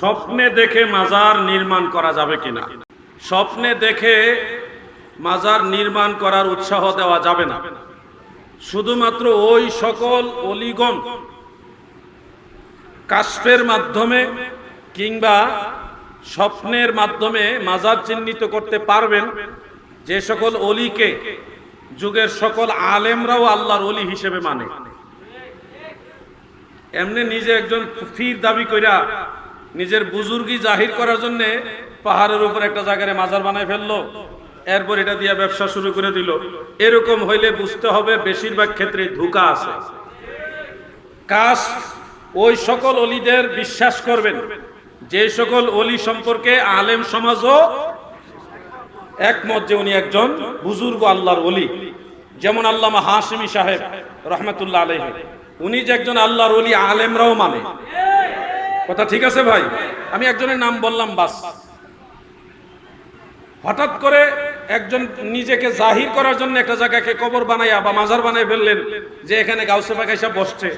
স্বপ্নে দেখে মাজার নির্মাণ করা যাবে কিনা? স্বপ্নে দেখে মাজার নির্মাণ করার উৎসাহ দেওয়া যাবে না। শুধুমাত্র ওই সকল অলিগণ কাশফের মাধ্যমে কিংবা স্বপ্নের মাধ্যমে মাজার চিহ্নিত করতে পারবেন। যে সকল অলিকে যুগের সকল আলেমরাও আল্লাহর অলি হিসেবে মানে। এমনি নিজে একজন ফির দাবি কইরা নিজের বুজুর্গি জাহির করার জন্য পাহাড়ের উপর একটা জায়গায় মাজার বানায় ফেলল। এরপর এটা দিয়ে ব্যবসা শুরু করে দিল। এরকম হইলে বুঝতে হবে বেশিরভাগ ক্ষেত্রে ধোকা আছে। কাশ ওই সকল অলিদের বিশ্বাস করবেন। যে সকল অলি সম্পর্কে আলেম সমাজও একমত যে উনি একজন বুজুর্গ আল্লাহর অলি। যেমন আল্লামা হাসিমি সাহেব রহমতুল্লাহ আলহ উনি যে একজন আল্লাহর অলি, আলেমরাও মানে। কথা ঠিক আছে ভাই? আমি একজনের নাম বললাম বাস। হঠাৎ করে একজন নিজেকে জাহির করার জন্য একটা জায়গাকে কবর বানাইয়া বা মাজার বানাই ফেললেন যে এখানে গাউসে এসে বসছে।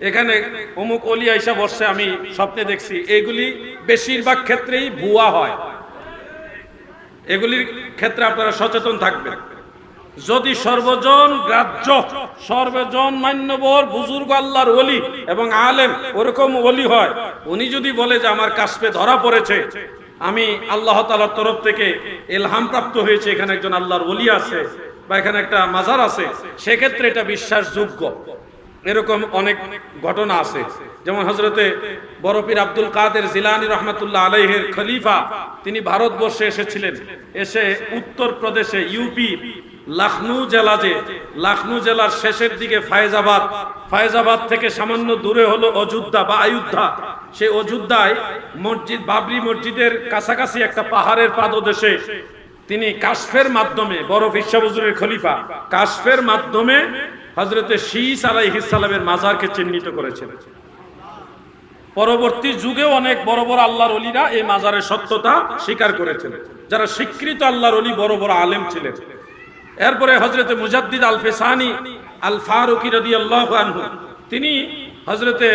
এখানে অমুক অলি আইসা বসছে, আমি স্বপ্নে দেখছি। এগুলি বেশিরভাগ ক্ষেত্রেই ভুয়া হয়। এগুলির ক্ষেত্রে আপনারা সচেতন থাকবেন। যদি সর্বজন গ্রাহ্য সর্বজন মান্যবর বুজুর্গ আল্লাহর ওলি এবং আলেম ওরকম ওলি হয়। উনি যদি বলে যে আমার কাশপে ধরা পড়েছে, আমি আল্লাহ তালার তরফ থেকে এলহাম প্রাপ্ত হয়েছে, এখানে একজন আল্লাহর ওলি আছে বা এখানে একটা মাজার আছে, সেক্ষেত্রে এটা বিশ্বাসযোগ্য। এরকম অনেক ঘটনা আছে। যেমন হজরতে বরফির আব্দুল কাদের জিলানি রহমতুল্লাহ আলহের খলিফা, তিনি ভারতবর্ষে এসেছিলেন। এসে উত্তর প্রদেশে ইউপি লখনৌ জেলা যে, লখনৌ জেলার শেষের দিকে ফায়জাবাদ। ফায়জাবাদ থেকে সামান্য দূরে হলো অযোধ্যা বা আয়োধ্যা সেই অযোধ্যায় মসজিদ, বাবরি মসজিদের কাছাকাছি একটা পাহাড়ের পাদদেশে তিনি কাশফের মাধ্যমে বড় বিশ্ববজুরের খলিফা, কাশফের মাধ্যমে হজরতে শীস আলাইহিসালামের মাজারকে চিহ্নিত করেছেন। পরবর্তী যুগেও অনেক বড় বড় আল্লাহর অলিরা এই মাজারের সত্যতা স্বীকার করেছেন। যারা স্বীকৃত আল্লাহর অলি বড় বড় আলেম ছিলেন। এরপরে হজরতে মুজাদ্দিদ আল ফেসানি আল ফারুকি রদি আল্লাহ আনহু তিনি হজরতে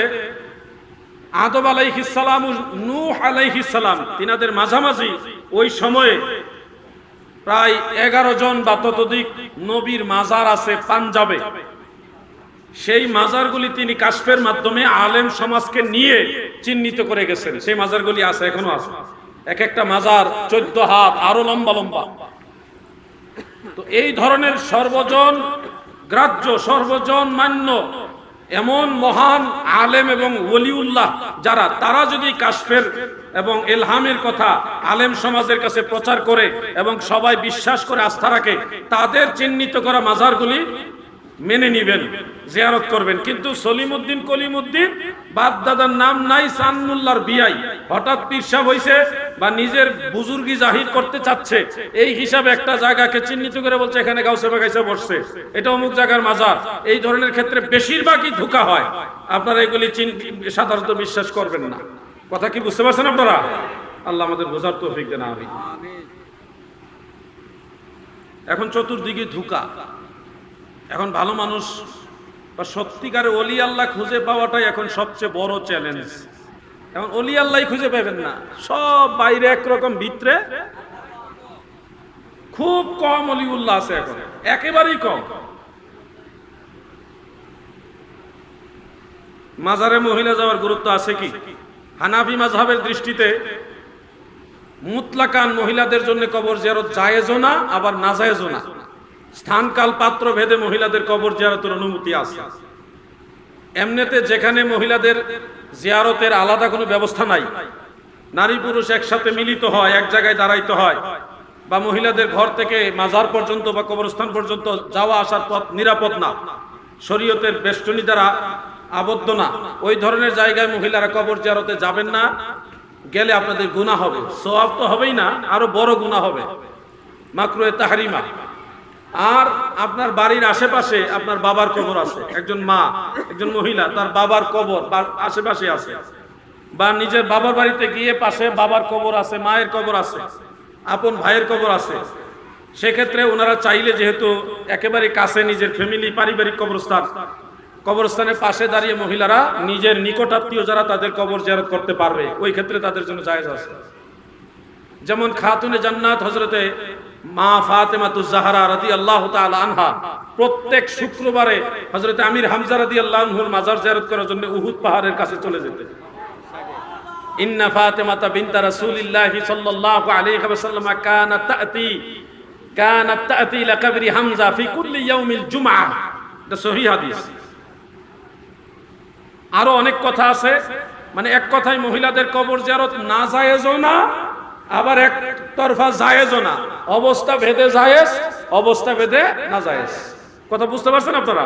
আদব আলাইহিসালাম নূহ আলাইহিসালাম তিনাদের মাঝামাঝি ওই সময়ে প্রায় এগারো জন বা ততোধিক নবীর মাজার আছে পাঞ্জাবে। সেই মাজারগুলি তিনি কাশফের মাধ্যমে আলেম সমাজকে নিয়ে চিহ্নিত করে গেছেন। সেই মাজারগুলি আছে, এখনও আছে। এক একটা মাজার চোদ্দ হাত, আরও লম্বা লম্বা। তো এই ধরনের সর্বজন, গ্রাহ্য সর্বজন মান্য এমন মহান আলেম এবং ওলিউল্লাহ যারা, তারা যদি কাশফের এবং এলহামের কথা আলেম সমাজের কাছে প্রচার করে এবং সবাই বিশ্বাস করে আস্থা রাখে, তাদের চিহ্নিত করা মাজারগুলি মেনে নিবেন, জিয়ারত করবেন। কিন্তু সলিমুদ্দিন কলিমুদ্দিন বাপ দাদার নাম নাই সান্নুল্লাহর বিয়াই হঠাৎ পিরসাব হইছে বা নিজের বুজুর্গি জাহির করতে চাচ্ছে। এই হিসাবে একটা জায়গাকে চিহ্নিত করে বলছে, এখানে গাউসে বাগাইসে বসছে। এটা অমুক জায়গার মাজার। এই ধরনের ক্ষেত্রে বেশিরভাগই ধোকা হয়। আপনারা এগুলি সাধারণত বিশ্বাস করবেন না। কথা কি বুঝতে পারছেন আপনারা? আল্লাহ আমাদের বোঝার তো দেন আমি এখন চতুর্দিকে ধোকা। এখন ভালো মানুষ বা সত্যিকারে অলি আল্লাহ খুঁজে পাওয়াটাই এখন সবচেয়ে বড় চ্যালেঞ্জ এখন অলি আল্লাহ খুঁজে পাবেন না। সব বাইরে একরকম ভিতরে। খুব কম অলিউল্লাহ আছে এখন। একেবারেই কম। মাজারে মহিলা যাওয়ার গুরুত্ব আছে কি? হানাফি মাঝহাবের দৃষ্টিতে মুতলাকান মহিলাদের জন্য কবর জিয়ারত জায়েজও না, আবার না নাজায়েজও না। স্থান কাল পাত্র ভেদে মহিলাদের কবর জিয়ারতের অনুমতি আছে। এমনিতে যেখানে মহিলাদের জিয়ারতের আলাদা কোনো ব্যবস্থা নাই, নারী পুরুষ একসাথে মিলিত হয়, এক জায়গায় দাঁড়াইতে হয়, বা মহিলাদের ঘর থেকে মাজার পর্যন্ত বা কবরস্থান পর্যন্ত যাওয়া আসার পথ নিরাপদ না, শরীয়তের বেষ্টনী দ্বারা আবদ্ধ না। ওই ধরনের জায়গায় মহিলারা কবর জিয়ারতে যাবেন না, গেলে আপনাদের গুণা হবে সওয়াব তো হবেই না, আরও বড় গুণা হবে। মাকরুয়ে তাহারিমা। আর আপনার বাড়ির আশেপাশে আপনার বাবার কবর আছে। একজন মা, একজন মহিলা, তার বাবার কবর আশেপাশে আছে। বা নিজের বাবার বাড়িতে গিয়ে পাশে বাবার কবর আছে, মায়ের কবর আছে, আপন ভাইয়ের কবর আছে। সেক্ষেত্রে ওনারা চাইলে যেহেতু একেবারে কাছে নিজের ফ্যামিলি পারিবারিক কবরস্থান, কবরস্থানের পাশে দাঁড়িয়ে মহিলারা নিজের নিকটাত্মীয় যারা তাদের কবর জিয়ারত করতে পারবে, ওই ক্ষেত্রে তাদের জন্য জায়েজ আছে। যেমন খাতুনে জান্নাত হজরতে মা ফাতেমাতুজ জাহরা রাদিয়াল্লাহু তাআলা আনহা। প্রত্যেক শুক্রবারে হযরতে আমির হামজা রাদিয়াল্লাহু আনহুর মাজার জিয়ারত করার জন্য উহুদ পাহাড়ের কাছে চলে যেতেন। ইন্না ফাতেমাতা বিনতা রাসূলিল্লাহি সাল্লাল্লাহু আলাইহি ওয়াসাল্লাম কানাত তাতি কানাত তাতি ইলা হামজা ফি কুল্লি ইয়াউমিল এটা সহিহ হাদিস। আরও অনেক কথা আছে মানে এক কথায় মহিলাদের কবর জিয়ারত না জায়েজও না, আবার এক তরফা জায়েজও না। অবস্থা ভেদে জায়েজ অবস্থা ভেদে না জায়েজ কথা বুঝতে পারছেন আপনারা?